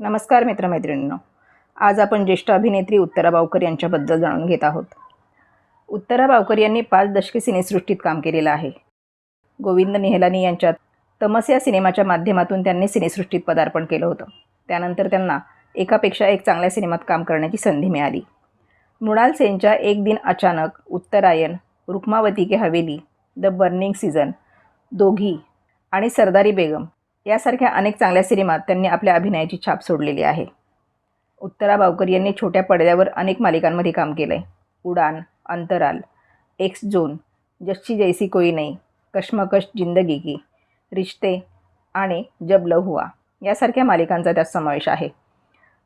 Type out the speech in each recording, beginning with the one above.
नमस्कार मित्रमैत्रिणींनो. आज आपण ज्येष्ठ अभिनेत्री उत्तरा बावकर यांच्याबद्दल जाणून घेत आहोत. उत्तरा बावकर यांनी पाच दशके सिनेसृष्टीत काम केलेलं आहे. गोविंद नेहलानी यांच्यात तमस या सिनेमाच्या माध्यमातून त्यांनी सिनेसृष्टीत पदार्पण केलं होतं. त्यानंतर त्यांना एकापेक्षा एक चांगल्या सिनेमात काम करण्याची संधी मिळाली. Mrinal सेनच्या Ek Din Achanak Uttarayan Rukmavati Ke Haveli the burning season Doghi आणि सरदारी बेगम यासारख्या अनेक चांगल्या सिनेमात त्यांनी आपल्या अभिनयाची छाप सोडलेली आहे. उत्तरा बावकर यांनी छोट्या पडद्यावर अनेक मालिकांमध्ये काम केलं आहे उडान अंतराल एक्स झोन जस्सी जैसी कोई नाही कश्मकश जिंदगी की रिश्ते आणि जब लव हुआ यासारख्या मालिकांचा त्यात समावेश आहे.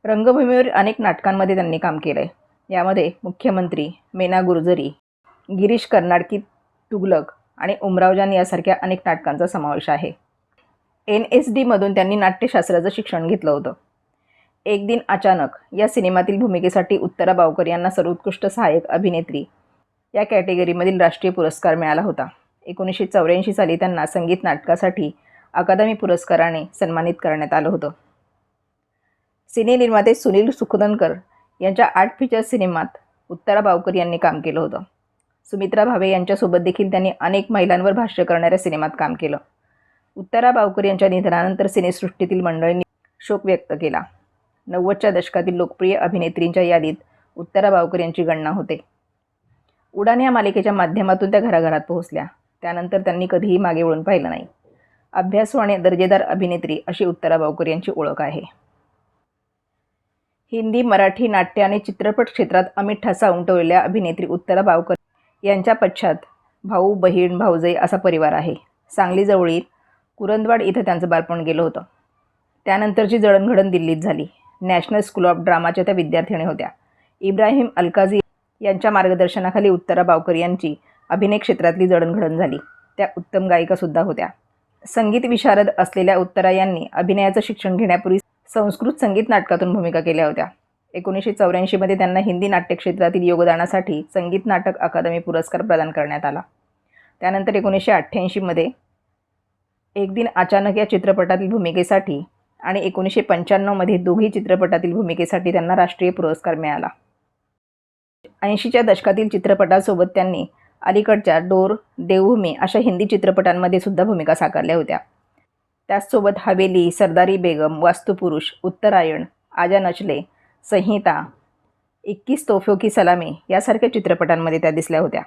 रंगभूमीवर अनेक नाटकांमध्ये त्यांनी काम केलं आहे यामध्ये मुख्यमंत्री मेना गुर्जरी गिरीश कर्नाडकी तुगलक आणि उमरावजान यासारख्या अनेक नाटकांचा समावेश आहे. एन एस डीमधून त्यांनी नाट्यशास्त्राचं शिक्षण घेतलं होतं. एक दिन अचानक या सिनेमातील भूमिकेसाठी उत्तरा बावकर यांना सर्वोत्कृष्ट सहाय्यक अभिनेत्री या कॅटेगरीमधील राष्ट्रीय पुरस्कार मिळाला होता. एकोणीसशे चौऱ्याऐंशी साली त्यांना संगीत नाटकासाठी अकादमी पुरस्काराने सन्मानित करण्यात आलं होतं. सिनेनिर्माते सुनील सुखदनकर यांच्या आठ फीचर सिनेमात उत्तरा बावकर यांनी काम केलं होतं. सुमित्रा भावे यांच्यासोबत देखील त्यांनी अनेक महिलांवर भाष्य करणाऱ्या सिनेमात काम केलं. उत्तरा बावकर यांच्या निधनानंतर सिनेसृष्टीतील मंडळींनी शोक व्यक्त केला. नव्वदच्या दशकातील लोकप्रिय अभिनेत्रींच्या यादीत उत्तरा बावकर यांची गणना होते. उडान या मालिकेच्या माध्यमातून त्या घराघरात पोहोचल्या. त्यानंतर त्यांनी कधीही मागे वळून पाहिलं नाही. अभ्यासू आणि दर्जेदार अभिनेत्री अशी उत्तरा बावकर यांची ओळख आहे. हिंदी मराठी नाट्य आणि चित्रपट क्षेत्रात अमित ठसा उमटवलेल्या अभिनेत्री उत्तरा बावकर यांच्या पश्चात भाऊ बहीण भाऊजई असा परिवार आहे. सांगलीजवळील कुरंदवाड इथं त्यांचं बालपण गेलं होतं. त्यानंतरची जडणघडण दिल्लीत झाली. नॅशनल स्कूल ऑफ ड्रामाच्या त्या विद्यार्थिनी होत्या. इब्राहिम अलकाझी यांच्या मार्गदर्शनाखाली उत्तरा बावकर यांची अभिनय क्षेत्रातली जडणघडण झाली. त्या उत्तम गायिकासुद्धा होत्या. संगीत विशारद असलेल्या उत्तरा यांनी अभिनयाचं शिक्षण घेण्यापूर्वी संस्कृत संगीत नाटकातून भूमिका केल्या होत्या. एकोणीसशे चौऱ्याऐंशीमध्ये त्यांना हिंदी नाट्यक्षेत्रातील योगदानासाठी संगीत नाटक अकादमी पुरस्कार प्रदान करण्यात आला. त्यानंतर एकोणीसशे अठ्ठ्याऐंशीमध्ये एक दिन अचानक या चित्रपटातील भूमिकेसाठी आणि एकोणीसशे पंच्याण्णवमध्ये दोघी चित्रपटातील भूमिकेसाठी त्यांना राष्ट्रीय पुरस्कार मिळाला. ऐंशीच्या दशकातील चित्रपटासोबत त्यांनी अलीकडच्या डोर देवभूमी अशा हिंदी चित्रपटांमध्ये सुद्धा भूमिका साकारल्या होत्या. त्याचसोबत हवेली सरदारी बेगम वास्तुपुरुष उत्तरायण आजा नचले संहिता इक्कीस तोफ्यो की सलामी यासारख्या चित्रपटांमध्ये त्या दिसल्या होत्या.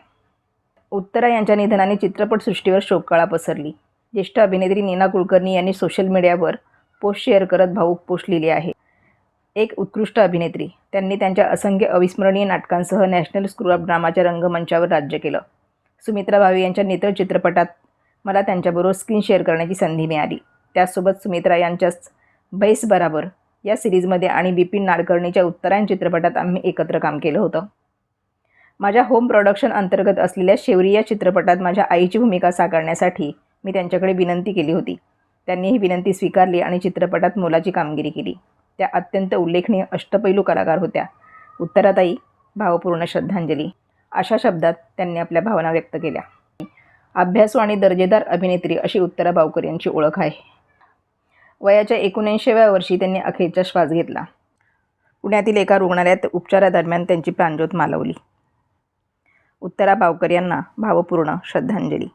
उत्तरा यांच्या निधनाने चित्रपटसृष्टीवर शोककळा पसरली. ज्येष्ठ अभिनेत्री नीना कुलकर्णी यांनी सोशल मीडियावर पोस्ट शेअर करत भाऊक पोस्ट लिहिली आहे. एक उत्कृष्ट अभिनेत्री. त्यांनी त्यांच्या असंख्य अविस्मरणीय नाटकांसह नॅशनल स्कूल ऑफ ड्रामाच्या रंगमंचावर राज्य केलं. सुमित्रा भावे यांच्या नेत्र चित्रपटात मला त्यांच्याबरोबर स्क्रीन शेअर करण्याची संधी मिळाली. त्याचसोबत सुमित्रा यांच्याच बैस बराबर या सिरीजमध्ये आणि बिपिन नाडकर्णीच्या उत्तरायण चित्रपटात आम्ही एकत्र काम केलं होतं. माझ्या होम प्रोडक्शन अंतर्गत असलेल्या शेवरी या चित्रपटात माझ्या आईची भूमिका साकारण्यासाठी मी त्यांच्याकडे विनंती केली होती. त्यांनी ही विनंती स्वीकारली आणि चित्रपटात मोलाची कामगिरी केली. त्या अत्यंत उल्लेखनीय अष्टपैलू कलाकार होत्या. उत्तराताई भावपूर्ण श्रद्धांजली अशा शब्दात त्यांनी आपल्या भावना व्यक्त केल्या. अभ्यासू आणि दर्जेदार अभिनेत्री अशी उत्तरा बावकर यांची ओळख आहे. वयाच्या एकोणऐंशीव्या वर्षी त्यांनी अखेरचा श्वास घेतला. पुण्यातील एका रुग्णालयात उपचारादरम्यान त्यांची प्राणज्योत मालवली. उत्तरा बावकर यांना भावपूर्ण श्रद्धांजली.